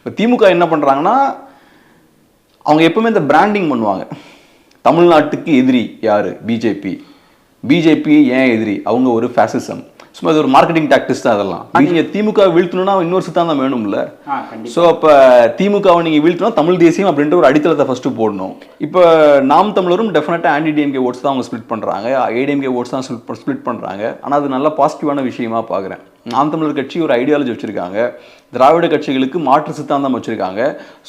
இப்போ திமுக என்ன பண்ணுறாங்கன்னா அவங்க எப்பவுமே இந்த பிராண்டிங் பண்ணுவாங்க. தமிழ்நாட்டுக்கு எதிரி யார்? பிஜேபி பிஜேபி ஏன் எதிரி? அவங்க ஒரு ஃபேசிசம் சும்மா இது ஒரு மார்க்கெட்டிங் டாக்டிக்ஸ் தான் அதெல்லாம். நீங்கள் திமுக வீழ்த்தணும்னா இன்னொரு சித்தாந்தம் வேணும்ல. ஸோ அப்போ திமுகவை நீங்கள் வீழ்த்தினா தமிழ் தேசியம் அப்படின்ற ஒரு அடித்தளத்தை ஃபஸ்ட்டு போடணும். இப்போ நாம் தமிழரும் டெஃபினட்டாக ஆன்டி டிஎம்கே ஓட்ஸ் தான் அவங்க ஸ்ப்ளிட் பண்ணுறாங்க ஏடிஎம்கே ஓட்ஸ் தான் ஸ்ப்ளிட் பண்ணுறாங்க ஆனால் அது நல்ல பாசிட்டிவான விஷயமா பார்க்குறேன் நாம் தமிழர் கட்சி ஒரு ஐடியாலஜி வச்சுருக்காங்க. திராவிட கட்சிகளுக்கு மாற்று சித்தாந்தம் வச்சுருக்காங்க.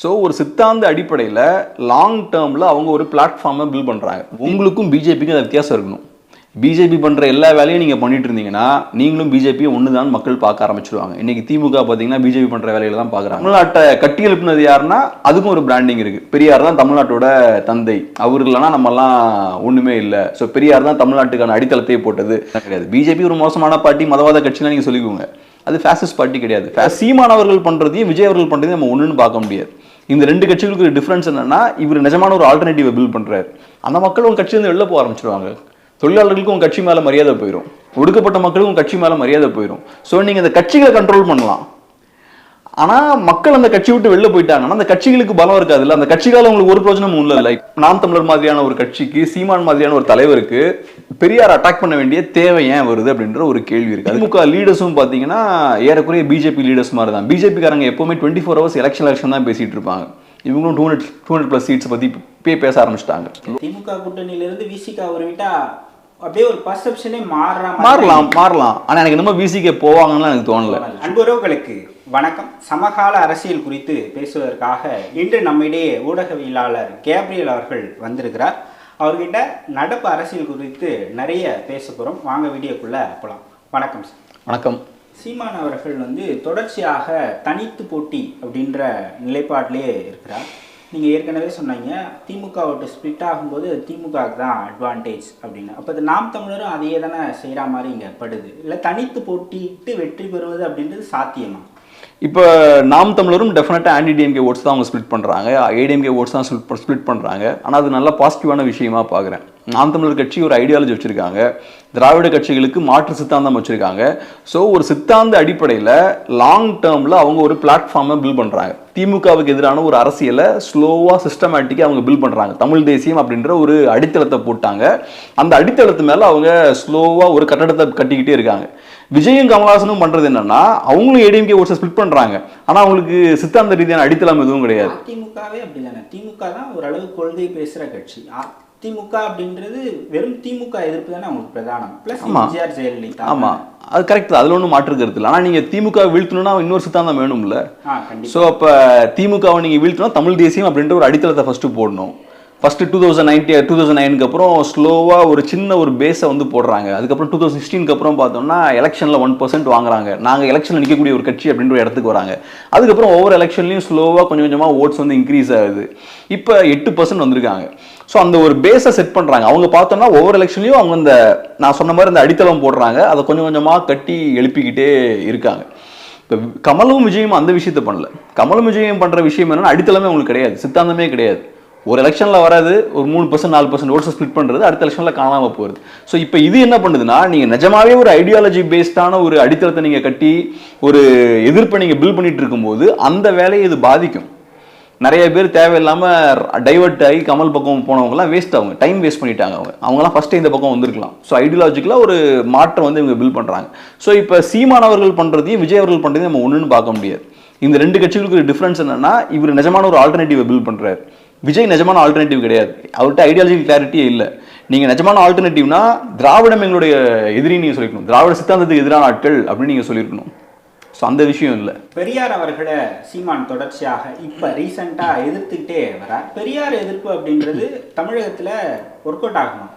ஸோ ஒரு சித்தாந்த அடிப்படையில் லாங் டேர்மில் அவங்க ஒரு பிளாட்ஃபார்மை பில்ட் பண்ணுறாங்க உங்களுக்கும் பிஜேபிக்கும் அது வித்தியாசம் இருக்கணும். பிஜேபி பண்ணுற எல்லா வேலையும் நீங்கள் பண்ணிட்டு இருந்தீங்கன்னா நீங்களும் பிஜேபி ஒன்று தான் மக்கள் பார்க்க ஆரம்பிச்சிருவாங்க. இன்றைக்கி திமுக பார்த்தீங்கன்னா பிஜேபி பண்ணுற வேலையில தான் பார்க்குறாங்க. தமிழ்நாட்டை கட்டி எழுப்பினது யாருன்னா அதுக்கும் ஒரு பிராண்டிங் இருக்குது பெரியார் தான் தமிழ்நாட்டோட தந்தை. அவர் இல்லைனா நம்மலாம் ஒன்றுமே இல்லை. ஸோ பெரியார் தான் தமிழ்நாட்டுக்கான அடித்தளத்தையே போட்டது. கிடையாது. பிஜேபி ஒரு மோசமான பார்ட்டி மதவாத கட்சிலாம் நீங்கள் சொல்லிக்கோங்க. அது ஃபேசிஸ்ட் பார்ட்டி கிடையாது. Fa- சீமான் அவர்கள் பண்ணுறதையும் விஜய் அவர்கள் பண்ணுறதையும் நம்ம ஒன்றுன்னு பார்க்க முடியாது. இந்த ரெண்டு கட்சிகளுக்கு ஒரு டிஃப்ரென்ஸ் என்னன்னா இவர் நிஜமான ஒரு ஆல்டர்னேட்டிவை பில்ட் பண்றாரு. அந்த மக்கள் உங்க கட்சியிலிருந்து வெளில போக ஆரம்பிச்சிருவாங்க. தொழிலாளர்களுக்கும் உங்க கட்சி மேல மரியாதை போயிடும் ஒடுக்கப்பட்ட மக்களுக்கும் கட்சி மேல மரியாதை போயிடும் ஸோ நீங்க இந்த கட்சிகளை கண்ட்ரோல் பண்ணலாம். ஆனா மக்கள் அந்த கட்சி விட்டு வெளில போயிட்டாங்கன்னா அந்த கட்சிகளுக்கு பலம் இருக்காது இல்ல. அந்த கட்சிகால உங்களுக்கு ஒரு பிரயோஜனமும் இல்ல. லைக் நாம் தமிழர் மாதிரியான ஒரு கட்சிக்கு சீமான் மாதிரியான ஒரு தலைவருக்கு பெரியார் அட்டாக் பண்ண வேண்டிய தேவை ஏன் வருது அப்படின்ற ஒரு கேள்வி இருக்கு. திமுக லீடர்ஸும் பாத்தீங்கன்னா ஏறக்குறைய பிஜேபி லீடர்ஸ் மாதிரி தான் பிஜேபிக்காரங்க எப்பவுமே twenty four hours election election தான் பேசிட்டு இருப்பாங்க. இவங்களும் two hundred two hundred plus seats பத்தி பேச ஆரம்பிச்சிட்டாங்க. திமுக கூட்டணியில இருந்து விசிகா ஒரு விட்டா அப்படியே ஒரு பர்செப்ஷனே மாறுற மாதிரி மாறலாம் மாறலாம். ஆனா எனக்கு என்னமோ விசிகே போவாங்கன்னு எனக்கு தோணல. அன்புறவுகளுக்கு வணக்கம். சமகால அரசியல் குறித்து பேசுவதற்காக இன்று நம்மிடையே ஊடகவியலாளர் கேப்ரியல் அவர்கள் வந்திருக்கிறார். அவர்கிட்ட நடப்பு அரசியல் குறித்து நிறைய பேச போகிறோம் வாங்க வீடியோக்குள்ள போகலாம் வணக்கம் சார். வணக்கம். சீமான் அவர்கள் வந்து தொடர்ச்சியாக தனித்து போட்டி அப்படின்ற நிலைப்பாட்டிலே இருக்கிறார். நீங்கள் ஏற்கனவே சொன்னீங்க திமுக விட்டு ஸ்பிளிட் ஆகும்போது திமுகவுக்கு தான் அட்வான்டேஜ் அப்படின்னு. அப்போ இது நாம் தமிழரும் அதையே தானே செய்கிற மாதிரி இங்கே படுது. இல்லை தனித்து போட்டியிட்டு வெற்றி பெறுவது அப்படின்றது சாத்தியமா? இப்போ நாம் தமிழரும் டெஃபினட்டாக ஆன்டி டிஎம்கே ஓட்ஸ் தான் அவங்க ஸ்பிளிட் பண்ணுறாங்க ஏடிஎம்கே ஓட்ஸ் தான் ஸ்பிளிட் பண்ணுறாங்க ஆனால் அது நல்ல பாசிட்டிவான விஷயமா பார்க்குறேன் நாம் தமிழர் கட்சி ஒரு ஐடியாலஜி வச்சுருக்காங்க. திராவிட கட்சிகளுக்கு மாற்று சித்தாந்தம் வச்சுருக்காங்க. ஸோ ஒரு சித்தாந்த அடிப்படையில் லாங் டேர்மில் அவங்க ஒரு பிளாட்ஃபார்மை பில்ட் பண்ணுறாங்க திமுகவுக்கு எதிரான ஒரு அரசியலை ஸ்லோவாக சிஸ்டமேட்டிக்காக அவங்க பில்ட் பண்ணுறாங்க தமிழ் தேசியம் அப்படின்ற ஒரு அடித்தளத்தை போட்டாங்க. அந்த அடித்தளத்து மேலே அவங்க ஸ்லோவாக ஒரு கட்டடத்தை கட்டிக்கிட்டே இருக்காங்க. விஜயும் கமலஹாசனும் பண்றது என்னன்னா அவங்களும் ஏடிஎம்கே ஓட்ஸை ஸ்பிளிட் பண்றாங்க. ஆனா அவங்களுக்கு சித்தாந்த ரீதியான அடித்தளம் எதுவும் கிடையாது. அதிமுகவே அப்படி தானே திமுக தான் ஓரளவு கொள்கை பேசுகிற கட்சி. அதிமுக அப்படின்றது வெறும் திமுக எதிர்ப்பு தானே அவங்களுக்கு பிரதானம். பிளஸ். எம்ஜிஆர் ஜெயலலிதா. ஆமா. அது கரெக்ட் அதுல ஒன்றும் மாற்று கருத்து இல்லை. ஆனா நீங்க திமுக வீழ்த்தணும்னா இன்னொரு சித்தாந்தம் வேணும்ல. ஸோ அப்ப திமுகவை நீங்க வீழ்த்தணும் தமிழ் தேசியம் அப்படின்ற ஒரு அடித்தளத்தை ஃபர்ஸ்ட் போடணும். First two thousand ninety two thousand நைனுக்கு அப்புறம் ஸ்லோவாக ஒரு சின்ன ஒரு பேஸை வந்து போடுறாங்க. அதுக்கப்புறம் டூ தௌசண்ட் சிக்ஸ்டீனுக்கு அப்புறம் பார்த்தோம்னா எலெக்ஷனில் ஒன் பர்சன்ட் வாங்குறாங்க. நாங்கள் எலெக்ஷனில் நிற்கக்கூடிய ஒரு கட்சி அப்படின்ற ஒரு இடத்துக்கு வராங்க. அதுக்கப்புறம் ஒவ்வொரு எலெக்ஷன்லையும் ஸ்லோவாக கொஞ்சம் கொஞ்சமாக ஓட்ஸ் வந்து இன்க்ரீஸ் ஆகுது. இப்போ எட்டு பர்சன்ட் வந்திருக்காங்க. ஸோ அந்த ஒரு பேஸை செட் பண்ணுறாங்க அவங்க பார்த்தோம்னா ஒவ்வொரு எலெக்ஷன்லையும் அவங்க இந்த நான் சொன்ன மாதிரி இந்த அடித்தளம் போடுறாங்க. அதை கொஞ்சம் கொஞ்சமாக கட்டி எழுப்பிக்கிட்டே இருக்காங்க. இப்போ கமலும் விஜயும் அந்த விஷயத்தை பண்ணல. கமலும் விஜயம் பண்ணுற விஷயம் என்னென்னா அடித்தளமே அவங்களுக்கு கிடையாது. சித்தாந்தமே கிடையாது. ஒரு எலெக்ஷனில் வராது ஒரு மூணு பர்சன்ட் நாலு பர்சன்ட் ஓட்ஸை ஸ்பிளிட் பண்ணுறது அடுத்த எலெக்ஷனில் காணாமல் போகிறது ஸோ இப்போ இது என்ன பண்ணுதுன்னா நீங்கள் நிஜமாவே ஒரு ஐடியாலஜி பேஸ்டான ஒரு அடித்தளத்தை நீங்கள் கட்டி ஒரு எதிர்ப்பை நீங்கள் பில் பண்ணிட்டு இருக்கும்போது அந்த வேலையை இது பாதிக்கும். நிறைய பேர் தேவையில்லாமல் டைவர்ட் ஆகி கமல் பக்கம் போனவங்கலாம் வேஸ்ட் ஆகும் டைம் வேஸ்ட் பண்ணிட்டாங்க அவங்க. அவங்களாம் ஃபஸ்ட்டு இந்த பக்கம் வந்திருக்கலாம். ஸோ ஐடியாலஜிக்கலாக ஒரு மாற்றம் வந்து இவங்க பில் பண்ணுறாங்க ஸோ இப்போ சீமானவர்கள் பண்ணுறதையும் விஜய் அவர்கள் பண்ணுறதையும் நம்ம ஒன்றுன்னு பார்க்க முடியாது. இந்த ரெண்டு கட்சிகளுக்கு ஒரு டிஃப்ரென்ஸ் என்னென்னா இவர் நிஜமான ஒரு ஆல்டர்னேட்டிவை பில் பண்ணுறாரு விஜய் நிஜமான ஆல்டர்னேட்டிவ் கிடையாது. அவர்கிட்ட ஐடியாலஜிக்கல் கிளாரிட்டியே இல்லை. நீங்க நிஜமான ஆல்டர்னேட்டிவ்னா திராவிடம் எங்களுடைய எதிரி நீங்க சொல்லிக்கணும் திராவிட சித்தாந்தத்துக்கு எதிரான ஆட்கள் அப்படின்னு நீங்க சொல்லியிருக்கணும் ஸோ அந்த விஷயம் இல்லை. பெரியார் அவர்களை சீமான் தொடர்ச்சியாக இப்ப ரீசெண்டா எதிர்த்துக்கிட்டே வரார். பெரியார் எதிர்ப்பு அப்படின்றது தமிழகத்துல ஒர்க் அவுட் ஆகணும்.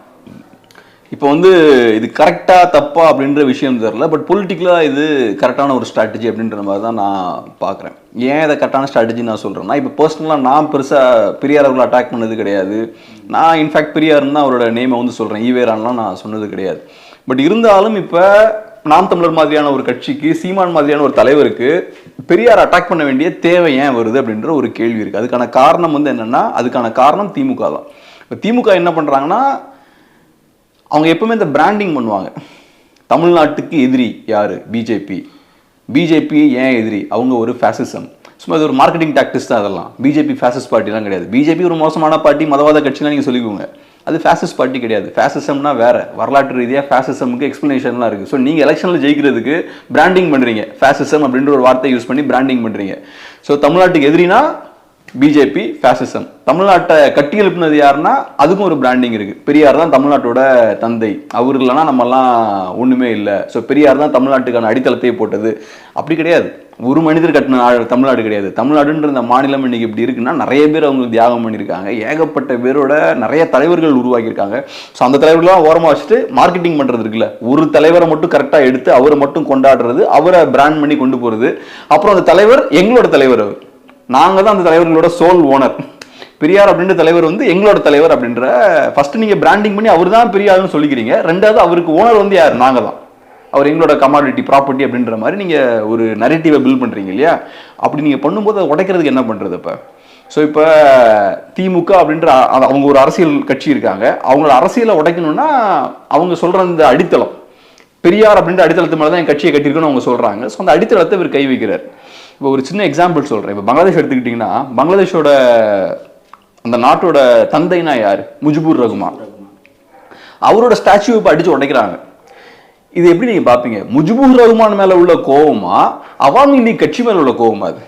இப்போ வந்து இது கரெக்டாக தப்பா அப்படின்ற விஷயம் தெரில பட் பொலிட்டிக்கலாக இது கரெக்டான ஒரு ஸ்ட்ராட்டஜி அப்படின்ற மாதிரி தான் நான் பார்க்குறேன். ஏன் இதை கரெக்டான ஸ்ட்ராட்டஜி நான் சொல்கிறேன்னா இப்போ பர்சனலாக நான் பெருசாக பெரியார் அவர்களை அட்டாக் பண்ணது கிடையாது. நான் இன்ஃபேக்ட் பெரியார்னு தான் அவரோட நேமை வந்து சொல்கிறேன் ஈவேரான்லாம் நான் சொன்னது கிடையாது. பட் இருந்தாலும் இப்போ நாம் தமிழர் மாதிரியான ஒரு கட்சிக்கு சீமான் மாதிரியான ஒரு தலைவருக்கு பெரியார் அட்டாக் பண்ண வேண்டிய தேவை ஏன் வருது அப்படின்ற ஒரு கேள்வி இருக்குது அதுக்கான காரணம் வந்து என்னென்னா அதுக்கான காரணம் திமுக தான் இப்போ திமுக என்ன பண்ணுறாங்கன்னா அவங்க எப்பவுமே இந்த பிராண்டிங் பண்ணுவாங்க. தமிழ்நாட்டுக்கு எதிரி யார்? பிஜேபி பிஜேபி ஏன் எதிரி? அவங்க ஒரு ஃபேசிசம் சும்மா இது ஒரு மார்க்கெட்டிங் டாக்டிக்ஸ் தான் அதெல்லாம். பிஜேபி ஃபேசிஸ்ட் பார்ட்டிலாம் கிடையாது. பிஜேபி ஒரு மோசமான பார்ட்டி மதவாத கட்சிலாம் நீங்கள் சொல்லிக்கோங்க. அது ஃபேசிஸ்ட் பார்ட்டி கிடையாது. ஃபேசிசம்னா வேறு. வரலாற்று ரீதியாக ஃபேசிசமுக்கு எக்ஸ்ப்ளனேஷன்லாம் இருக்குது ஸோ நீங்கள் எலெக்ஷனில் ஜெயிக்கிறதுக்கு பிராண்டிங் பண்ணுறீங்க ஃபேசிசம் அப்படின்ற ஒரு வார்த்தை யூஸ் பண்ணி பிராண்டிங் பண்ணுறீங்க ஸோ தமிழ்நாட்டுக்கு எதிரினா பிஜேபி ஃபேசிசம் தமிழ்நாட்டை கட்டி எழுப்பினது யாருன்னா அதுக்கும் ஒரு பிராண்டிங் இருக்கு. பெரியார் தான் தமிழ்நாட்டோட தந்தை. அவர் இல்லைன்னா நம்மலாம் ஒண்ணுமே இல்லை. ஸோ பெரியார் தான் தமிழ்நாட்டுக்கான அடித்தளத்தை போட்டது. அப்படி கிடையாது. ஒரு மனிதர் கட்டின தமிழ்நாடு கிடையாது. தமிழ்நாடுன்ற இந்த மாநிலம் இன்னைக்கு இப்படி இருக்குன்னா நிறைய பேர் அவங்க தியாகம் பண்ணியிருக்காங்க. ஏகப்பட்ட பேரோட நிறைய தலைவர்கள் உருவாக்கியிருக்காங்க. ஸோ அந்த தலைவர்கள்லாம் ஓரமாக வச்சுட்டு மார்க்கெட்டிங் பண்ணுறது இருக்குல்ல. ஒரு தலைவரை மட்டும் கரெக்டாக எடுத்து அவரை மட்டும் கொண்டாடுறது அவரை பிராண்ட் பண்ணி கொண்டு போகிறது அப்புறம் அந்த தலைவர் எங்களோட தலைவர் அவர். நாங்கள் தான் அந்த தலைவர்களோட சோல் ஓனர் பெரியார் அப்படின்ற தலைவர் வந்து எங்களோட தலைவர் அப்படின்ற ஃபர்ஸ்ட் நீங்கள் பிராண்டிங் பண்ணி அவர் தான் பெரியார்னு சொல்லிக்கிறீங்க. ரெண்டாவது அவருக்கு ஓனர் வந்து யார்? நாங்கள் தான் அவர் எங்களோட கமாடிட்டி ப்ராப்பர்ட்டி அப்படின்ற மாதிரி நீங்கள் ஒரு நரேட்டிவை பில்ட் பண்ணுறீங்க இல்லையா? அப்படி நீங்கள் பண்ணும்போது அதை உடைக்கிறதுக்கு என்ன பண்ணுறது இப்போ? ஸோ இப்போ திமுக அப்படின்ற அவங்க ஒரு அரசியல் கட்சி இருக்காங்க. அவங்களோட அரசியலை உடைக்கணும்னா அவங்க சொல்கிற அந்த அடித்தளம். பெரியார் அப்படின்ற அடித்தளத்து மேலே தான் என் கட்சியை கட்டியிருக்குன்னு அவங்க சொல்கிறாங்க ஸோ அந்த அடித்தளத்தை இவர் கை வைக்கிறார். இப்போ ஒரு சின்ன எக்ஸாம்பிள் சொல்றேன். இப்போ பங்களாதேஷ் எடுத்துக்கிட்டிங்கன்னா பங்களாதேஷோட அந்த நாட்டோட தந்தைனா யார்? முஜிபுர் ரகுமான். அவரோட ஸ்டாச்சு இப்போ அடிச்சு உடைக்கிறாங்க. இது எப்படி நீங்க பாப்பீங்க? முஜிபுர் ரகுமான் மேல உள்ள கோவமா அவாமி லீக் கட்சி மேல உள்ள கோவமா அது?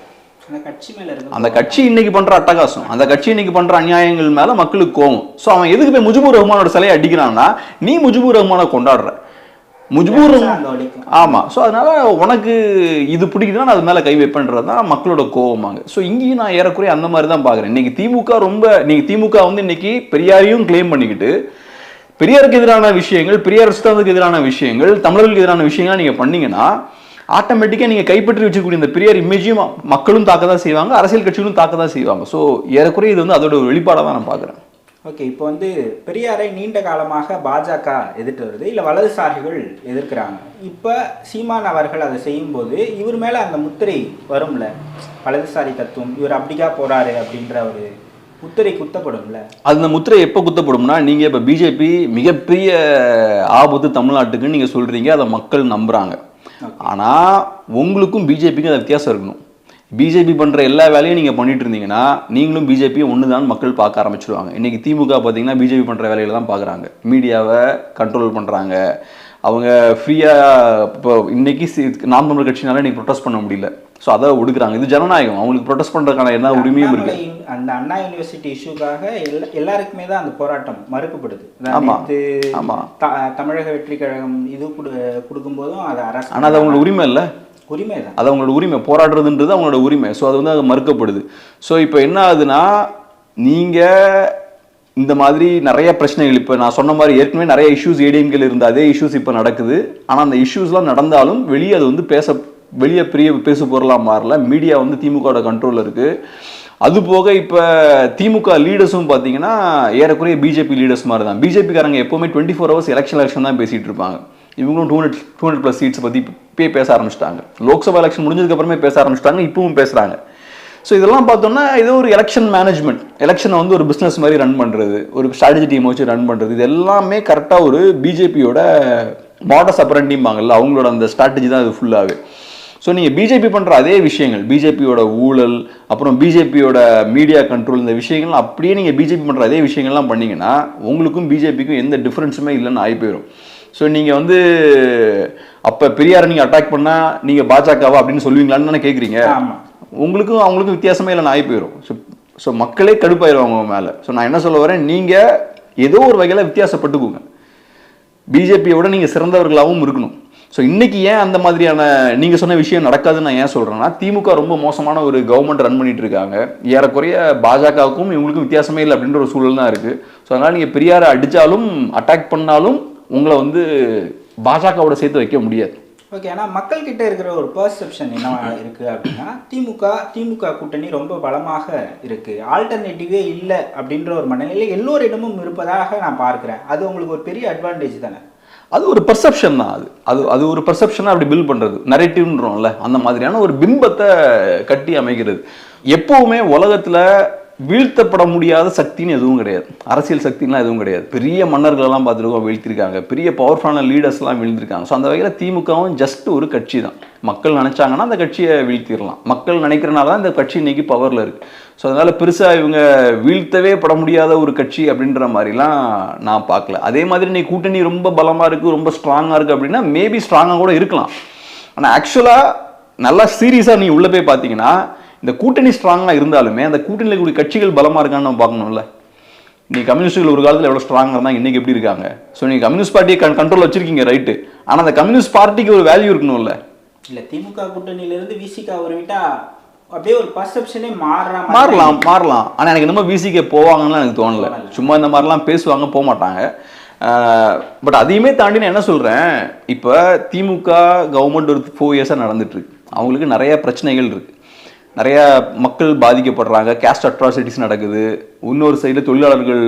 கட்சி அந்த கட்சி இன்னைக்கு பண்ற அட்டகாசம் அந்த கட்சி இன்னைக்கு பண்ற அநியாயங்கள் மேல மக்களுக்கு கோவம். சோ அவன் எதுக்கு போய் முஜிபுர் ரஹ்மானோட சிலையை அடிக்கிறான்னா நீ முஜிபுர் ரஹ்மானை கொண்டாடுற. முஜிபுர் ரஹ்மான் அந்த வலிக்கும் ஆமா. ஸோ அதனால உனக்கு இது பிடிக்குதுன்னா நான் அது மேல கை வைப்பேன்றது தான் மக்களோட கோவமாங்க ஸோ இங்கேயும் நான் ஏறக்குறைய அந்த மாதிரி தான் பார்க்குறேன் இன்னைக்கு திமுக ரொம்ப நீங்க திமுக வந்து இன்னைக்கு பெரியாரையும் க்ளைம் பண்ணிக்கிட்டு பெரியாருக்கு எதிரான விஷயங்கள் பெரியார் சித்தாந்தத்துக்கு எதிரான விஷயங்கள் தமிழர்களுக்கு எதிரான விஷயங்கள் நீங்க பண்ணீங்கன்னா ஆட்டோமேட்டிக்காக நீங்க கைப்பற்றி வச்சுக்கூடிய இந்த பெரியார் இமேஜையும் மக்களும் தாக்க தான் செய்வாங்க அரசியல் கட்சிகளும் தாக்க தான் செய்வாங்க. ஸோ ஏறக்குறைய இது வந்து அதோட ஒரு வெளிப்பாடாக தான் நான் பார்க்குறேன் ஓகே இப்போ வந்து பெரியாரை நீண்ட காலமாக பாஜக எதிர்த்து வருது இல்லை வலதுசாரிகள் எதிர்க்கிறாங்க. இப்போ சீமான் அவர்கள் அதை செய்யும்போது இவர் மேலே அந்த முத்திரை வரும்ல? வலதுசாரி தத்துவம் இவர் அப்படிக்கா போறாரு அப்படின்ற ஒரு முத்திரை குத்தப்படும்ல? அந்த முத்திரை எப்போ குத்தப்படும்னா நீங்க இப்ப பிஜேபி மிகப்பெரிய ஆபத்து தமிழ்நாட்டுக்குன்னு நீங்க சொல்றீங்க அதை மக்கள் நம்புறாங்க. ஆனா உங்களுக்கும் பிஜேபிக்கும் அது வித்தியாசம் இருக்கணும். பிஜேபி பண்ற எல்லா வேலையும் நீங்க பண்ணிட்டு இருந்தீங்கன்னா நீங்களும் பிஜேபி ஒண்ணுதான் மக்கள் பார்க்க ஆரம்பிச்சிடுவாங்க இன்னைக்கு திமுக பார்த்தீங்கன்னா பிஜேபி பண்ற வேலையில தான் பார்க்குறாங்க. மீடியாவை கண்ட்ரோல் பண்றாங்க. அவங்க ஃப்ரீயா இப்போ இன்னைக்கு சி- நாம் தமிழர் கட்சினால இன்னைக்கு ப்ரொட்டஸ்ட் பண்ண முடியல. ஸோ அதை ஒடுக்குறாங்க. இது ஜனநாயகம். அவங்களுக்கு ப்ரொட்டஸ்ட் பண்றதுக்கான என்ன உரிமையும் இருக்கு. அந்த அண்ணா யூனிவர்சிட்டி இஷ்யூக்காக எல்லா எல்லாருக்குமே தான் அந்த போராட்டம் மறுக்கப்படுது. அதான் ஆமா. நேத்து ஆமா. த- தமிழக வெற்றி கழகம் இது கொடு கொடுக்கும்போதும் அது அரசு ஆனா அது அவங்களோட உரிமை இல்லை. உரிமை தான். அது அவங்களோட உரிமை. போராடுறதுன்றது அவங்களோட உரிமை. ஸோ அது வந்து அது மறுக்கப்படுது. ஸோ இப்போ என்ன ஆகுதுன்னா நீங்கள் இந்த மாதிரி நிறைய பிரச்சனைகள் இப்போ நான் சொன்ன மாதிரி ஏற்கனவே நிறைய இஷ்யூஸ் ஏடிஎம்கள் இருந்த அதே இஷ்யூஸ் இப்போ நடக்குது. ஆனால் அந்த இஷ்யூஸ்லாம் நடந்தாலும் வெளியே அது வந்து பேச வெளியே பெரிய பேசு பொருளாக மாறல. மீடியா வந்து திமுகவோட கண்ட்ரோலில் இருக்குது அது போக இப்போ திமுக லீடர்ஸும் பார்த்தீங்கன்னா ஏறக்குறைய பிஜேபி லீடர்ஸ் மாதிரி தான். பிஜேபிக்காரங்க எப்போவுமே twenty four hours election election தான் பேசிகிட்டு இருப்பாங்க. இவங்களும் two hundred two hundred plus seats பற்றி இப்பயே பேச ஆரம்பிச்சிட்டாங்க. லோக்சபா எலெக்ஷன் முடிஞ்சதுக்கப்புறமே பேச ஆரம்பிச்சிட்டாங்க இப்பவும் பேசுகிறாங்க ஸோ இதெல்லாம் பார்த்தோம்னா இது ஒரு எலெக்ஷன் மேனேஜ்மெண்ட் எலெக்ஷனை வந்து ஒரு பிஸ்னஸ் மாதிரி ரன் பண்ணுறது ஒரு ஸ்ட்ராட்டஜி டீம் வச்சு ரன் பண்ணுறது இது எல்லாமே கரெக்டாக ஒரு பிஜேபியோட மாடஸ் அப்ரண்டிம்பாங்கல்ல அவங்களோட அந்த ஸ்ட்ராட்டஜி தான் இது ஃபுல்லாகவே ஸோ நீங்கள் பிஜேபி பண்ணுற அதே விஷயங்கள் பிஜேபியோட ஊழல் அப்புறம் பிஜேபியோட மீடியா கண்ட்ரோல் இந்த விஷயங்கள்லாம் அப்படியே நீங்கள் பிஜேபி பண்ணுற அதே விஷயங்கள்லாம் பண்ணிங்கன்னா உங்களுக்கும் பிஜேபிக்கும் எந்த டிஃப்ரென்ஸுமே இல்லைன்னு ஆகி போயிடும் ஸோ நீங்கள் வந்து அப்போ பெரியாரை நீங்கள் அட்டாக் பண்ணால் நீங்கள் பாஜகவா அப்படின்னு சொல்லுவீங்களான்னு தானே கேட்குறீங்க உங்களுக்கும் அவங்களுக்கும் வித்தியாசமே இல்லைன்னு ஆகி போயிடும் ஸோ ஸோ மக்களே கடுப்பாயிருவாங்க உங்க மேலே. ஸோ நான் என்ன சொல்ல வரேன் நீங்கள் ஏதோ ஒரு வகையில் வித்தியாசப்பட்டுக்குங்க. பிஜேபியை விட நீங்கள் சிறந்தவர்களாகவும் இருக்கணும். ஸோ இன்னைக்கு ஏன் அந்த மாதிரியான நீங்கள் சொன்ன விஷயம் நடக்காதுன்னு நான் ஏன் சொல்கிறேன்னா திமுக ரொம்ப மோசமான ஒரு கவர்மெண்ட் ரன் பண்ணிட்டு இருக்காங்க. ஏறக்குறைய பாஜகவுக்கும் இவங்களுக்கும் வித்தியாசமே இல்லை அப்படின்ற ஒரு சூழல் தான் இருக்குது ஸோ அதனால் நீங்கள் பெரியாரை அடித்தாலும் அட்டாக் பண்ணாலும் உங்களை வந்து பாஜகவோட சேர்த்து வைக்க முடியாது. ஓகே ஆனால் மக்கள் கிட்ட இருக்கிற ஒரு பெர்செப்ஷன் என்னவா இருக்கு அப்படின்னா திமுக திமுக கூட்டணி ரொம்ப பலமாக இருக்கு. ஆல்டர்னேட்டிவே இல்லை அப்படின்ற ஒரு மனநிலை எல்லோரிடமும் இருப்பதாக நான் பார்க்கிறேன். அது உங்களுக்கு ஒரு பெரிய அட்வான்டேஜ் தானே? அது ஒரு பர்செப்ஷன் தான் அது. அது அது ஒரு பர்செப்ஷனாக அப்படி பில்ட் பண்ணுறது நரேட்டிவ்ன்றோம்ல அந்த மாதிரியான ஒரு பிம்பத்தை கட்டி அமைக்கிறது. எப்போவுமே உலகத்தில் வீழ்த்தப்பட முடியாத சக்தின்னு எதுவும் கிடையாது. அரசியல் சக்திலாம் எதுவும் கிடையாது. பெரிய மன்னர்களெல்லாம் பார்த்துருக்கோம் வீழ்த்திருக்காங்க. பெரிய பவர்ஃபுல்லான லீடர்ஸ்லாம் வீழ்ந்திருக்காங்க. ஸோ அந்த வகையில் திமுகவும் ஜஸ்ட் ஒரு கட்சி தான். மக்கள் நினச்சாங்கன்னா அந்த கட்சியை வீழ்த்திடலாம் மக்கள் நினைக்கிறனால தான் இந்த கட்சி இன்னைக்கு பவரில் இருக்குது ஸோ அதனால் பெருசாக இவங்க வீழ்த்தவே பட முடியாத ஒரு கட்சி அப்படின்ற மாதிரிலாம் நான் பார்க்கல. அதே மாதிரி நீ கூட்டணி ரொம்ப பலமாக இருக்குது ரொம்ப ஸ்ட்ராங்காக இருக்குது அப்படின்னா மேபி ஸ்ட்ராங்காக கூட இருக்கலாம். ஆனால் ஆக்சுவலாக நல்லா சீரியஸாக நீ உள்ளே போய் பார்த்தீங்கன்னா இந்த கூட்டணி ஸ்ட்ராங்காக இருந்தாலுமே அந்த கூட்டணியில் இருக்கக்கூடிய கட்சிகள் பலமாக இருக்கான்னு நம்ம பார்க்கணும்ல. நீ கம்யூனிஸ்டுகள் ஒரு காலத்தில் எவ்வளோ ஸ்ட்ராங்காக இருந்தாங்க இன்னைக்கு எப்படி இருக்காங்க? ஸோ நீ கம்யூனிஸ்ட் பார்ட்டியை கண் கண்ட்ரோல் வச்சிருக்கீங்க ரைட்டு ஆனால் அந்த கம்யூனிஸ்ட் பார்ட்டிக்கு ஒரு வேல்யூ இருக்கணும்ல. இல்ல திமுக கூட்டணியிலிருந்து விசிகா ஒரு விட்டா அப்படியே ஒரு பர்செப்ஷனே மாறுற மாதிரி மாறலாம் மாறலாம். ஆனால் எனக்கு நம்ம விசிகே போவாங்கன்னு எனக்கு தோணல. சும்மா இந்த மாதிரிலாம் பேசுவாங்க போக மாட்டாங்க. பட் அதையுமே தாண்டி நான் என்ன சொல்கிறேன் இப்போ திமுக கவர்மெண்ட் ஒரு ஃபோர் இயர்ஸாக நடந்துட்டு இருக்கு. அவங்களுக்கு நிறைய பிரச்சனைகள் இருக்கு. நிறைய மக்கள் பாதிக்கப்படுறாங்க. கேஸ்ட் அட்ராசிட்டிஸ் நடக்குது. இன்னொரு சைடில் தொழிலாளர்கள்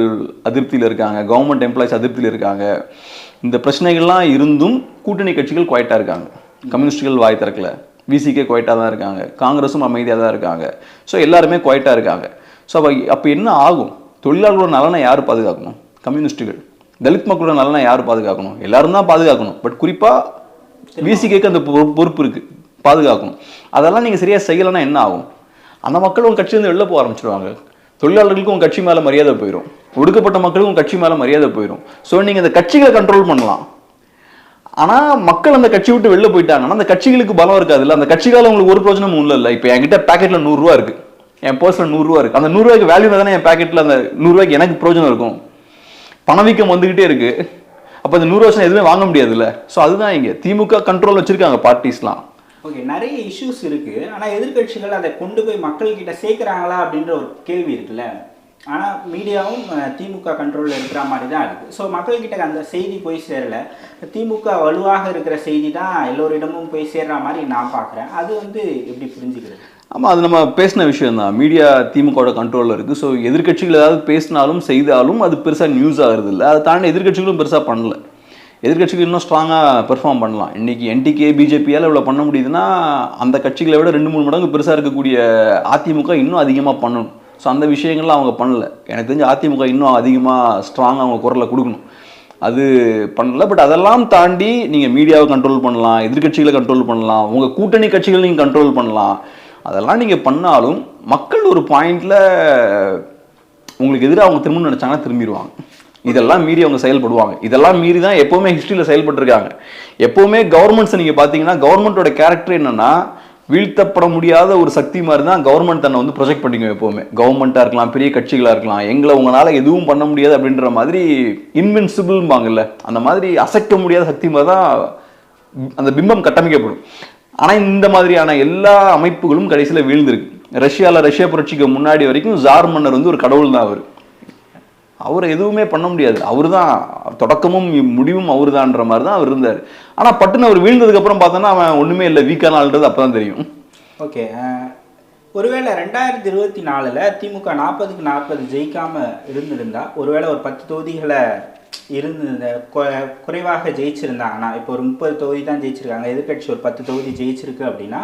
அதிருப்தியில் இருக்காங்க. கவர்மெண்ட் எம்ப்ளாயிஸ் அதிருப்தியில் இருக்காங்க. இந்த பிரச்சனைகள்லாம் இருந்தும் கூட்டணி கட்சிகள் குவாய்ட்டாக இருக்காங்க. கம்யூனிஸ்டுகள் வாய் திறக்கல. விசிகே குவாய்ட்டாக தான் இருக்காங்க. காங்கிரஸும் அமைதியாக தான் இருக்காங்க. ஸோ எல்லாருமே குவாய்ட்டாக இருக்காங்க. ஸோ அப்போ அப்போ என்ன ஆகும்? தொழிலாளர்களோட நலனை யார் பாதுகாக்கணும்? கம்யூனிஸ்ட்டுகள் தலித் மக்களோட நலனை யார் பாதுகாக்கணும்? எல்லாரும் தான் பாதுகாக்கணும். பட் குறிப்பாக விசிகேக்கு அந்த பொறுப்பு இருக்குது பாதுகாக்கணும். அதெல்லாம் நீங்கள் சரியாக செய்யலைன்னா என்ன ஆகும்? அந்த மக்கள் உங்கள் கட்சியிலேருந்து வெளில போக ஆரம்பிச்சிருவாங்க. தொழிலாளர்களுக்கும் உங்கள் கட்சி மேலே மரியாதை போயிடும் ஒடுக்கப்பட்ட மக்களுக்கும் உங்கள் கட்சி மேலே மரியாதை போயிடும் ஸோ நீங்கள் இந்த கட்சிகளை கண்ட்ரோல் பண்ணலாம். ஆனால் மக்கள் அந்த கட்சி விட்டு வெளில போயிட்டாங்கன்னா அந்த கட்சிகளுக்கு பலம் இருக்காதுல்ல அந்த கட்சிக்கால உங்களுக்கு ஒரு பிரயோஜனமும் இல்லை இல்லை. இப்போ என்கிட்ட பேக்கெட்டில் நூறுரூவா இருக்கு. என் பர்சனில் நூறுரூவா இருக்கு. அந்த நூறுரூவாய்க்கு வேல்யூ தானே என் பேக்கெட்டில் அந்த நூறுரூவாய்க்கு எனக்கு பிரயோஜனம் இருக்கும்? பணவீக்கம் வந்துகிட்டே இருக்கு. அப்போ இந்த நூறு வருஷம் எதுவுமே வாங்க முடியாதுல்ல. ஸோ அதுதான் இங்கே. திமுக கண்ட்ரோல் வச்சிருக்காங்க பார்ட்டிஸ்லாம் ஓகே நிறைய இஷ்யூஸ் இருக்குது ஆனால் எதிர்க்கட்சிகள் அதை கொண்டு போய் மக்கள்கிட்ட சேர்க்குறாங்களா அப்படின்ற ஒரு கேள்வி இருக்குல்ல. ஆனால் மீடியாவும் திமுக கண்ட்ரோலில் இருக்கிற மாதிரி தான் இருக்குது ஸோ மக்கள்கிட்ட அந்த செய்தி போய் சேரல. திமுக வலுவாக இருக்கிற செய்தி தான் எல்லோரிடமும் போய் சேர்ற மாதிரி நான் பார்க்குறேன் அது வந்து எப்படி புரிஞ்சுக்கிறது? ஆமாம் அது நம்ம பேசின விஷயம் தான் மீடியா திமுகவோட கண்ட்ரோலில் இருக்குது ஸோ எதிர்க்கட்சிகள் ஏதாவது பேசினாலும் செய்தாலும் அது பெருசாக நியூஸ் ஆகுறது இல்லை அதை தாண்டி எதிர்கட்சிகளும் பெருசாக பண்ணலை. எதிர்க்கட்சிகள் இன்னும் ஸ்ட்ராங்காக பெர்ஃபார்ம் பண்ணலாம். இன்றைக்கி என்டிகே பிஜேபியால் இவ்வளோ பண்ண முடியுதுன்னா அந்த கட்சிகளை விட ரெண்டு மூணு மடங்கு பெருசாக இருக்கக்கூடிய அதிமுக இன்னும் அதிகமாக பண்ணணும். ஸோ அந்த விஷயங்கள்லாம் அவங்க பண்ணல. எனக்கு தெரிஞ்சு அதிமுக இன்னும் அதிகமாக ஸ்ட்ராங்காக அவங்க குரலை கொடுக்கணும். அது பண்ணல. பட் அதெல்லாம் தாண்டி நீங்கள் மீடியாவை கண்ட்ரோல் பண்ணலாம் எதிர்க்கட்சிகளை கண்ட்ரோல் பண்ணலாம் உங்கள் கூட்டணி கட்சிகளை நீங்கள் கண்ட்ரோல் பண்ணலாம். அதெல்லாம் நீங்கள் பண்ணாலும் மக்கள் ஒரு பாயிண்டில் உங்களுக்கு எதிராக அவங்க திரும்ப நினச்சாங்கன்னா திரும்பிடுவாங்க. இதெல்லாம் மீறி அவங்க செயல்படுவாங்க. இதெல்லாம் மீறி தான் எப்போவுமே ஹிஸ்ட்ரியில் செயல்பட்டுருக்காங்க. எப்போவுமே கவர்மெண்ட்ஸ் நீங்கள் பார்த்தீங்கன்னா கவர்மெண்ட்டோட கேரக்டர் என்னன்னா வீழ்த்தப்பட முடியாத ஒரு சக்தி மாதிரி தான் கவர்மெண்ட் தன்னை வந்து ப்ரொஜெக்ட் பண்ணிக்கும் எப்போவுமே. கவர்மெண்ட்டாக இருக்கலாம் பெரிய கட்சிகளாக இருக்கலாம் எங்களை உங்களால் எதுவும் பண்ண முடியாது அப்படின்ற மாதிரி இன்வின்சிபிள்பாங்கல்ல அந்த மாதிரி அசைக்க முடியாத சக்தி மாதிரி தான் அந்த பிம்பம் கட்டமைக்கப்படும். ஆனால் இந்த மாதிரியான எல்லா அமைப்புகளும் கடைசியில் வீழ்ந்திருக்கு. ரஷ்யாவில் ரஷ்யா புரட்சிக்கு முன்னாடி வரைக்கும் ஜார் மன்னர் வந்து ஒரு கடவுள் தான் அவர். அவரை எதுவுமே பண்ண முடியாது. அவர் தான் தொடக்கமும் முடிவும் அவர் தான்ற மாதிரி தான் அவர் இருந்தார். ஆனால் பட்டுன்னு அவர் வீழ்ந்ததுக்கப்புறம் பார்த்தோன்னா அவன் ஒன்றுமே இல்லை. வீக்கான ஆள்ன்றது அப்பதான் தெரியும். ஓகே ஒருவேளை ரெண்டாயிரத்தி இருபத்தி நாலில் திமுக நாற்பதுக்கு நாற்பது ஜெயிக்காமல் இருந்திருந்தா ஒருவேளை ஒரு பத்து தொகுதிகளை இருந்து கொ- குறைவாக ஜெயிச்சிருந்தாங்கன்னா இப்போ ஒரு முப்பது தொகுதி தான் ஜெயிச்சிருக்காங்க. எதிர்க்கட்சி ஒரு பத்து தொகுதி ஜெயிச்சிருக்கு அப்படின்னா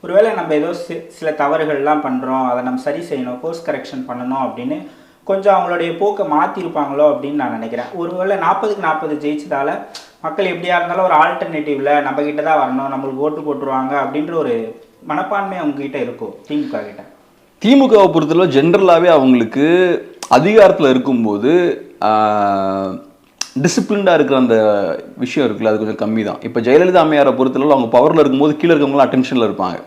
ஒருவேளை நம்ம ஏதோ சில தவறுகள்லாம் பண்ணுறோம் அதை நம்ம சரி செய்யணும் கோர்ஸ் கரெக்ஷன் பண்ணணும் அப்படின்னு கொஞ்சம் அவங்களுடைய போக்கை மாற்றிருப்பாங்களோ அப்படின்னு நான் நினைக்கிறேன். ஒருவேளை நாற்பதுக்கு நாற்பது ஜெயிச்சதால மக்கள் எப்படியா இருந்தாலும் ஒரு ஆல்டர்னேட்டிவ்ல நம்ம கிட்ட தான் வரணும் நம்மளுக்கு ஓட்டு போட்டுருவாங்க அப்படின்ற ஒரு மனப்பான்மை அவங்ககிட்ட இருக்கும் திமுக கிட்ட. திமுகவை பொறுத்தளவு ஜென்ரலாகவே அவங்களுக்கு அதிகாரத்தில் இருக்கும்போது டிசிப்ளின்டாக இருக்கிற அந்த விஷயம் இருக்குல்ல அது கொஞ்சம் கம்மி தான் இப்போ ஜெயலலிதா அம்மையாரை பொறுத்தளவு அவங்க பவரில் இருக்கும்போது கீழே இருக்கவங்களாம் அட்டென்ஷனில் இருப்பாங்க.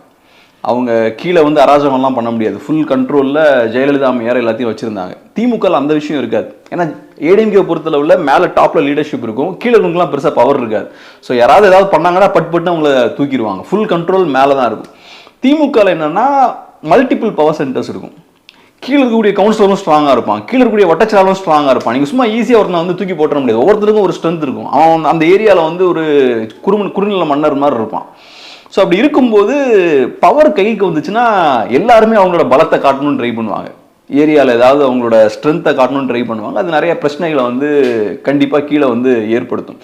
அவங்க கீழே வந்து அராஜகம்லாம் பண்ண முடியாது. ஃபுல் கண்ட்ரோலில் ஜெயலலிதா அம்மையார் எல்லாத்தையும் வச்சுருந்தாங்க. திமுகவில் அந்த விஷயம் இருக்காது. ஏன்னா ஏடிஎம்கே பொறுத்தளவில் மேலே டாப்பில் லீடர்ஷிப் இருக்கும். கீழே இருக்கவங்களாம் பெருசாக பவர் இருக்காது. ஸோ யாராவது ஏதாவது பண்ணாங்கன்னா பட் பட்டு அவங்கள தூக்கிடுவாங்க. ஃபுல் கண்ட்ரோல் மேலே தான் இருக்கும். திமுகவில் என்னென்னா மல்டிபிள் பவர் சென்டர்ஸ் இருக்கும். கீழே இருக்கக்கூடிய கவுன்சிலரும் ஸ்ட்ராங்காக இருப்பான். கீழே இருக்கக்கூடிய வட்டச்சாலும் ஸ்ட்ராங்காக இருப்பான். நீங்கள் சும்மா ஈஸியாக ஒருத்தனை வந்து தூக்கி போட்டுற முடியாது. ஒவ்வொருத்தருக்கும் ஒரு ஸ்ட்ரென்த் இருக்கும். அவன் அந்த ஏரியாவில் வந்து ஒரு குறும குறுநில மன்னர் மாதிரி இருப்பான். ஸோ அப்படி இருக்கும்போது பவர் கைக்கு வந்துச்சுன்னா எல்லாருமே அவங்களோட பலத்தை காட்டணும்னு ட்ரை பண்ணுவாங்க. ஏரியாவில் ஏதாவது அவங்களோட ஸ்ட்ரென்த்தை காட்டணும்னு ட்ரை பண்ணுவாங்க. அது நிறைய பிரச்சனைகளை வந்து கண்டிப்பாக கீழே வந்து ஏற்படுத்தும்.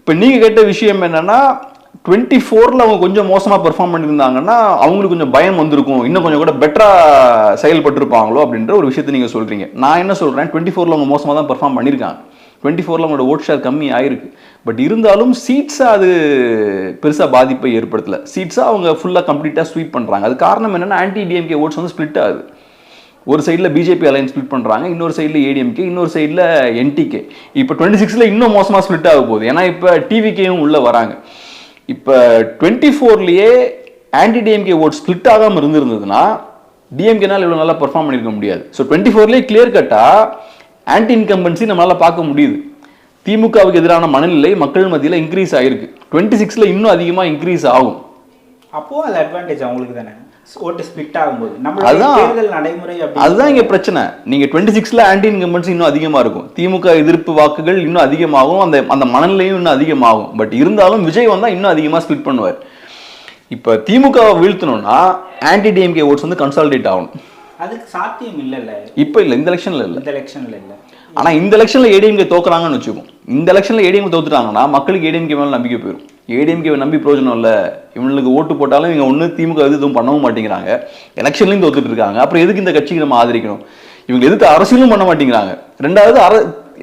இப்போ நீங்கள் கேட்ட விஷயம் என்னென்னா டுவெண்ட்டி ஃபோரில் அவங்க கொஞ்சம் மோசமாக பெர்ஃபார்ம் பண்ணியிருந்தாங்கன்னா அவங்களுக்கு கொஞ்சம் பயம் வந்திருக்கும். இன்னும் கொஞ்சம் கூட பெட்டராக செயல்பட்டிருப்பாங்களோ அப்படின்ற ஒரு விஷயத்தை நீங்கள் சொல்கிறீங்க நான் என்ன சொல்கிறேன் டுவெண்ட்டி ஃபோரில் அவங்க மோசமாக தான் பெர்ஃபார்ம் பண்ணியிருக்காங்க. டுவெண்ட்டி ஃபோரில் அவங்களோட ஓட் ஷேர் கம்மி ஆயிருக்கு. பட் இருந்தாலும் சீட்ஸாக அது பெருசாக பாதிப்பை ஏற்படுத்தலை. சீட்ஸாக அவங்க ஃபுல்லாக கம்ப்ளீட்டாக ஸ்வீப் பண்ணுறாங்க அது காரணம் என்னென்னா ஆன்டி டிஎம்கே ஓட்ஸ் வந்து ஸ்ப்ளிட் ஆகுது. ஒரு சைடில் பிஜேபி அலையன்ஸ் ஸ்ப்ளிட் பண்ணுறாங்க இன்னொரு சைடில் ஏடிஎம்கே இன்னொரு சைடில் என்டிகே இப்போ டுவெண்ட்டி சிக்ஸில் இன்னும் மோசமாக ஸ்ப்ளிட் ஆக போகுது. ஏன்னா இப்போ டிவிகேயும் உள்ளே வராங்க. இப்போ டுவெண்ட்டி ஃபோர்லேயே ஆன்டி டிஎம்கே ஓட் ஸ்ப்ளிட் ஆகாமல் இருந்திருந்ததுன்னா டிஎம்கேனால் இவ்வளோ நல்லா பர்ஃபார்ம் பண்ணியிருக்க முடியாது ஸோ டுவெண்ட்டி ஃபோர்லேயே கிளியர் கட்டாக ஆன்டி இன்கம்பன்சி நம்மளால் பார்க்க முடியுது. திமுகவுக்கு எதிரான மனநிலை மக்கள் மத்தியில் இன்க்ரீஸ் ஆகிருக்கு டுவெண்ட்டி சிக்ஸில் இன்னும் அதிகமாக இன்க்ரீஸ் ஆகும். அப்போ அது அட்வான்டேஜ் அவங்களுக்கு தானே? ஓட்டு ஸ்பிட் ஆகும்போது. அதான். தேர்தல் நடைமுறை அதுதான் இங்க பிரச்சனை. நீங்க டுவெண்ட்டி சிக்ஸ்ல ஆன்டி இன்கம்பன்சி இன்னும் அதிகமா இருக்கும். திமுக எதிர்ப்பு வாக்குகள் இன்னும் அதிகமாகும். அந்த அந்த மனநிலையும் இன்னும் அதிகமாகும். பட் இருந்தாலும் விஜய் வந்தா இன்னும் அதிகமா ஸ்பிளிட் பண்ணுவார். இப்ப திமுகவை வீழ்த்தணும்னா ஆன்டி டிஎம்கே ஓட்ஸ் வந்து கன்சாலிடேட் ஆகணும். அதுக்கு சாத்தியம் இல்லைல்ல. இப்ப இல்ல. இந்த எலெக்ஷன்ல இல்ல. இந்த எலெக்ஷன்ல இல்ல. ஆனா இந்த எலெக்ஷன்ல ஏடிஎம்கே தோக்குறாங்கன்னு வச்சுக்கோம் இந்த எலெக்ஷன்ல ஏடிஎம்கே தோத்துட்டாங்கன்னா மக்களுக்கு ஏடிஎம்கே மேல நம்பிக்கை போயிடும் ஏடிஎம்கே நம்பி பிரயோஜனம் இல்லை. இவங்களுக்கு ஓட்டு போட்டாலும் இவங்க ஒன்று திமுக எது எதுவும் பண்ணவும் மாட்டேங்கிறாங்க. எலெக்ஷன்லையும் தோத்துட்டு இருக்காங்க. அப்புறம் எதுக்கு இந்த கட்சிக்கு நம்ம ஆதரிக்கணும்? இவங்க எதுக்கு அரசியலும் பண்ண மாட்டேங்கிறாங்க. ரெண்டாவது அர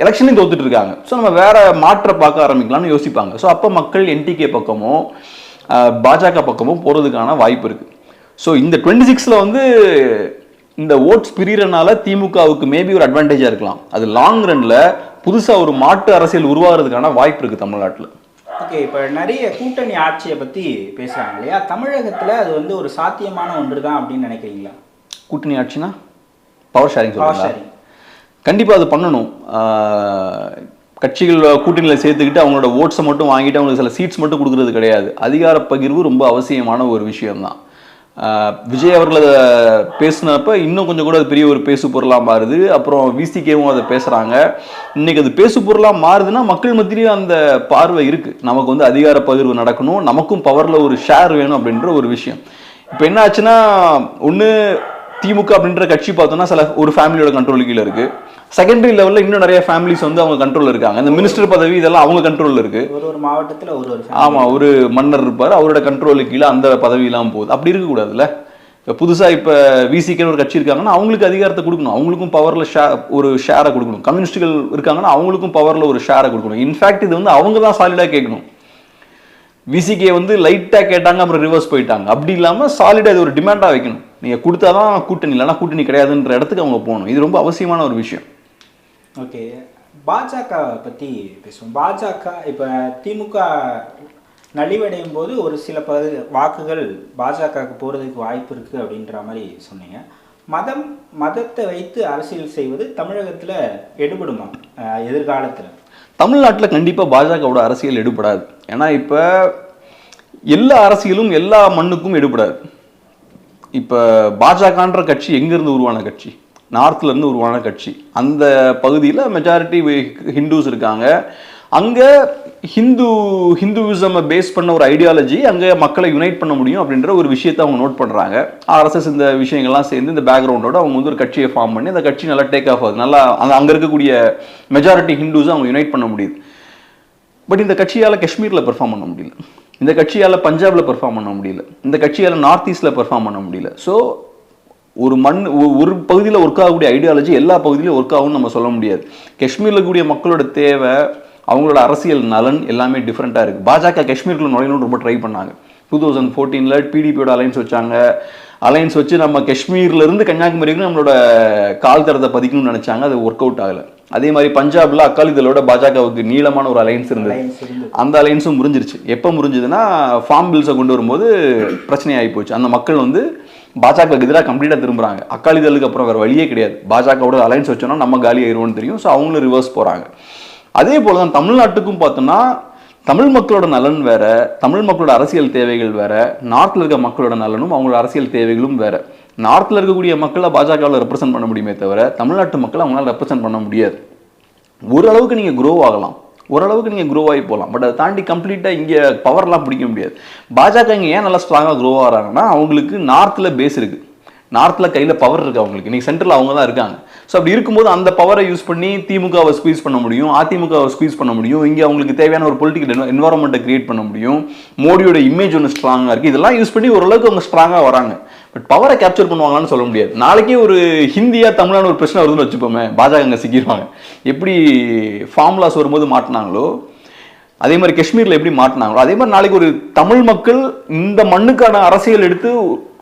எலெக்ஷன்லையும் தோத்துட்டு இருக்காங்க. ஸோ நம்ம வேற மாற்ற பார்க்க ஆரம்பிக்கலாம்னு யோசிப்பாங்க. ஸோ அப்போ மக்கள் என்டிகே பக்கமோ பாஜக பக்கமோ போகிறதுக்கான வாய்ப்பு இருக்குது ஸோ இந்த டுவெண்ட்டி சிக்ஸில் வந்து இந்த ஓட்ஸ் பிரியறனால திமுகவுக்கு மேபி ஒரு அட்வான்டேஜாக இருக்கலாம். அது லாங் ரன்ல புதுசாக ஒரு மாட்டு அரசியல் உருவாகிறதுக்கான வாய்ப்பு இருக்கு தமிழ்நாட்டில். ஓகே இப்போ நிறைய கூட்டணி ஆட்சியை பத்தி பேசுறாங்க இல்லையா? தமிழகத்துல அது வந்து ஒரு சாத்தியமான ஒன்று தான் அப்படின்னு நினைக்கிறீங்களா? கூட்டணி ஆட்சினா பவர் ஷேரிங் பவர் ஷேரிங் கண்டிப்பாக அது பண்ணணும். கட்சிகள் கூட்டணியில் சேர்த்துக்கிட்டு அவங்களோட ஓட்ஸை மட்டும் வாங்கிட்டு அவங்களுக்கு சில சீட்ஸ் மட்டும் கொடுக்கறது கிடையாது. அதிகார பகிர்வு ரொம்ப அவசியமான ஒரு விஷயம்தான். விஜய் அவர்கள் அதை பேசுனப்ப இன்னும் கொஞ்சம் கூட அது பெரிய ஒரு பேசு பொருளாக மாறுது. அப்புறம் விசிகேவும் அதை பேசுகிறாங்க இன்னைக்கு அது பேசு பொருளாக மாறுதுன்னா மக்கள் மத்தியிலையும் அந்த பார்வை இருக்குது நமக்கு வந்து அதிகார பகிர்வு நடக்கணும். நமக்கும் பவரில் ஒரு ஷேர் வேணும் அப்படின்ற ஒரு விஷயம். இப்போ என்ன ஆச்சுன்னா ஒன்று திமுக அப்படின்ற கட்சி பார்த்தோம்னா சில ஒரு ஃபேமிலியோட கண்ட்ரோல் கீழே இருக்கு. செகண்டரி லெவலில் இன்னும் நிறைய ஃபேமிலிஸ் வந்து அவங்க கண்ட்ரோலில் இருக்காங்க. இந்த மினிஸ்டர் பதவி இதெல்லாம் அவங்க கண்ட்ரோலில் இருக்கு. ஒரு ஒரு மாவட்டத்துல ஒரு ஒரு family. ஆமா ஒரு மன்னர் இருப்பார். அவரோட கண்ட்ரோலுக்கு கீழே அந்த பதவியெல்லாம் போகுது. அப்படி இருக்கக்கூடாதுல்ல? இப்போ புதுசாக இப்போ விசிகேன்னு ஒரு கட்சி இருக்காங்கன்னா அவங்களுக்கு அதிகாரத்தை கொடுக்கணும். அவங்களுக்கும் பவரில் ஷே ஒரு ஷேரை கொடுக்கணும். கம்யூனிஸ்டுகள் இருக்காங்கன்னா அவங்களுக்கும் பவரில் ஒரு ஷேரை கொடுக்கணும். இன்ஃபேக்ட் இது வந்து அவங்க தான் சாலிடாக கேட்கணும். விசிகே வந்து லைட்டாக கேட்டாங்க அப்புறம் ரிவர்ஸ் போயிட்டாங்க. அப்படி இல்லாமல் சாலிடாக இது ஒரு டிமாண்டாக வைக்கணும். நீங்கள் கொடுத்தாதான் கூட்டணி இல்லைன்னா கூட்டணி கிடையாதுன்ற இடத்துக்கு அவங்க போகணும். இது ரொம்ப அவசியமான ஒரு விஷயம். ஓகே. பாஜக பத்தி பேசுவோம். பாஜக இப்ப திமுக நலிவடையும் போது ஒரு சில பகு வாக்குகள் பாஜகவுக்கு போறதுக்கு வாய்ப்பு இருக்கு அப்படின்ற மாதிரி சொன்னீங்க. மதம் மதத்தை வைத்து அரசியல் செய்வது தமிழகத்துல எடுபடுமா? எதிர்காலத்துல. தமிழ்நாட்டில் கண்டிப்பாக பாஜகவோட அரசியல் எடுபடாது. ஏன்னா இப்போ எல்லா அரசியலும் எல்லா மண்ணுக்கும் எடுபடாது. இப்போ பாஜகன்ற கட்சி எங்கேருந்து உருவான கட்சி? நார்த்லேருந்து உருவான கட்சி. அந்த பகுதியில் மெஜாரிட்டி ஹிந்துஸ் இருக்காங்க. அங்கே ஹிந்து ஹிந்துவிசமை பேஸ் பண்ண ஒரு ஐடியாலஜி அங்கே மக்களை யுனைட் பண்ண முடியும் அப்படின்ற ஒரு விஷயத்தை அவங்க நோட் பண்ணுறாங்க ஆர்எஸ்எஸ் இந்த விஷயங்கள்லாம் சேர்ந்து இந்த பேக்ரவுண்டோட அவங்க வந்து ஒரு கட்சியை ஃபார்ம் பண்ணி அந்த கட்சி நல்லா டேக் ஆஃப் ஆகுது. நல்லா அந்த அங்கே இருக்கக்கூடிய மெஜாரிட்டி ஹிந்துஸை அவங்க யுனைட் பண்ண முடியுது. பட் இந்த கட்சியால் காஷ்மீரில் பெர்ஃபார்ம் பண்ண முடியல. இந்த கட்சியால் பஞ்சாபில் பெர்ஃபார்ம் பண்ண முடியல. இந்த கட்சியால் நார்த் ஈஸ்டில் பெர்ஃபார்ம் பண்ண முடியல. ஸோ ஒரு மண் ஒ- ஒரு பகுதியில் ஒர்க் ஆகக்கூடிய ஐடியாலஜி எல்லா பகுதியிலும் ஒர்க் ஆகும்னு நம்ம சொல்ல முடியாது. காஷ்மீரில் கூடிய மக்களோட தேவை அவங்களோட அரசியல் நலன் எல்லாமே டிஃப்ரெண்ட்டாக இருக்குது பாஜக காஷ்மீருக்குள்ள நுழையணும்னு ரொம்ப ட்ரை பண்ணாங்க. டூ தௌசண்ட் ஃபோர்டீனில் பிடிபியோட அலைன்ஸ் வச்சாங்க. அலைன்ஸ் வச்சு நம்ம காஷ்மீர்லேருந்து கன்னியாகுமரி வரைக்கும் நம்மளோட கால் தரத்தை பதிக்கணும்னு நினச்சாங்க. அது ஒர்க் அவுட் ஆகலை. அதே மாதிரி பஞ்சாப்ல அக்காலிதளோட பாஜகவுக்கு நீளமான ஒரு அலைன்ஸ் இருந்தது. அந்த அலைன்ஸும் முறிஞ்சிருச்சு. எப்போ முறிஞ்சுதுன்னா ஃபார்ம் பில்ஸை கொண்டு வரும்போது பிரச்சனை ஆகி போச்சு. அந்த மக்கள் வந்து பாஜகவுக்கு எதிராக கம்ப்ளீட்டாக திரும்புறாங்க. அக்காலிதளுக்கு அப்புறம் வேற வழியே கிடையாது. பாஜகவோட அலைன்ஸ் வச்சோம்னா நம்ம காலி ஆயிடுவோம்னு தெரியும். ஸோ அவங்களும் ரிவர்ஸ் போறாங்க. அதே போல தான் தமிழ்நாட்டுக்கும் பார்த்தோம்னா தமிழ் மக்களோட நலன் வேற தமிழ் மக்களோட அரசியல் தேவைகள் வேற நார்த்ல இருக்க மக்களோட நலனும் அவங்களோட அரசியல் தேவைகளும் வேற. நார்த்தில் இருக்கக்கூடிய மக்களை பாஜகவில் ரெப்ரசென்ட் பண்ண முடியுமே தவிர தமிழ்நாட்டு மக்களை அவங்களால ரெப்ரசென்ட் பண்ண முடியாது. ஓரளவுக்கு நீங்கள் க்ரோ ஆகலாம். ஓரளவுக்கு நீங்கள் க்ரோ ஆகி போகலாம். பட் அதை தாண்டி கம்ப்ளீட்டாக இங்கே பவர்லாம் பிடிக்க முடியாது. பாஜக இங்கே ஏன் நல்லா ஸ்ட்ராங்காக க்ரோ ஆகிறாங்கன்னா அவங்களுக்கு நார்த்தில் பேஸ் இருக்குது நார்த்தில் கையில் பவர் இருக்குது அவங்களுக்கு. இன்றைக்கி சென்டரில் அவங்க தான் இருக்காங்க. ஸோ அப்படி இருக்கும்போது அந்த பவரை யூஸ் பண்ணி திமுகவை ஸ்குவீஸ் பண்ண முடியும். அதிமுகவை ஸ்குவீஸ் பண்ண முடியும். இங்கே அவங்களுக்கு தேவையான ஒரு பொலிட்டிக்கல் என்வாரன்மெண்ட்டை கிரியேட் பண்ண முடியும். மோடியோட இமேஜ் ஒன்று ஸ்ட்ராங்காக இருக்குது இதெல்லாம் யூஸ் பண்ணி ஓரளவுக்கு அவங்க ஸ்ட்ராங்காக வராங்க. பட் பவரை கேப்சர் பண்ணுவாங்களான்னு சொல்ல முடியாது. நாளைக்கே ஒரு ஹிந்தியா தமிழான ஒரு பிரச்சனை வருதுன்னு வச்சுப்போமே பாஜக அங்கே சிக்கிடுவாங்க எப்படி ஃபார்முலாஸ் வரும்போது மாட்டினாங்களோ அதே மாதிரி காஷ்மீரில் எப்படி மாட்டினாங்களோ அதே மாதிரி நாளைக்கு ஒரு தமிழ் மக்கள் இந்த மண்ணுக்கான அரசியல் எடுத்து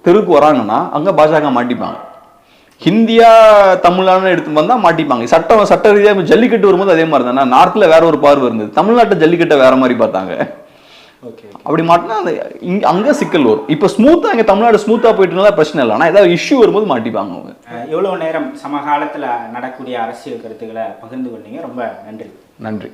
தெருவுக்கு வராங்கன்னா அங்கே பாஜக மாட்டிப்பாங்க. ஹிந்தியா தமிழான எடுத்து வந்தால் மாட்டிப்பாங்க. சட்டம் சட்ட ரீதியாக ஜல்லிக்கட்டு வரும்போது அதே மாதிரி தானே நார்த்தில் வேற ஒரு பார்வை இருந்தது. தமிழ்நாட்டை ஜல்லிக்கட்டை வேற மாதிரி பார்த்தாங்க. அப்படி மாட்டினா அந்த இங்க அங்கே சிக்கல் வரும். இப்போ ஸ்மூத்தாக இங்கே தமிழ்நாடு ஸ்மூத்தாக போயிட்டு இருந்தா பிரச்சனை இல்லை. ஆனால் ஏதாவது இஷ்யூ வரும்போது மாட்டிப்பாங்க அவங்க. எவ்வளோ நேரம் சமகாலத்தில் நடக்கக்கூடிய அரசியல் கருத்துக்களை பகிர்ந்து கொண்டீங்க. ரொம்ப நன்றி. நன்றி.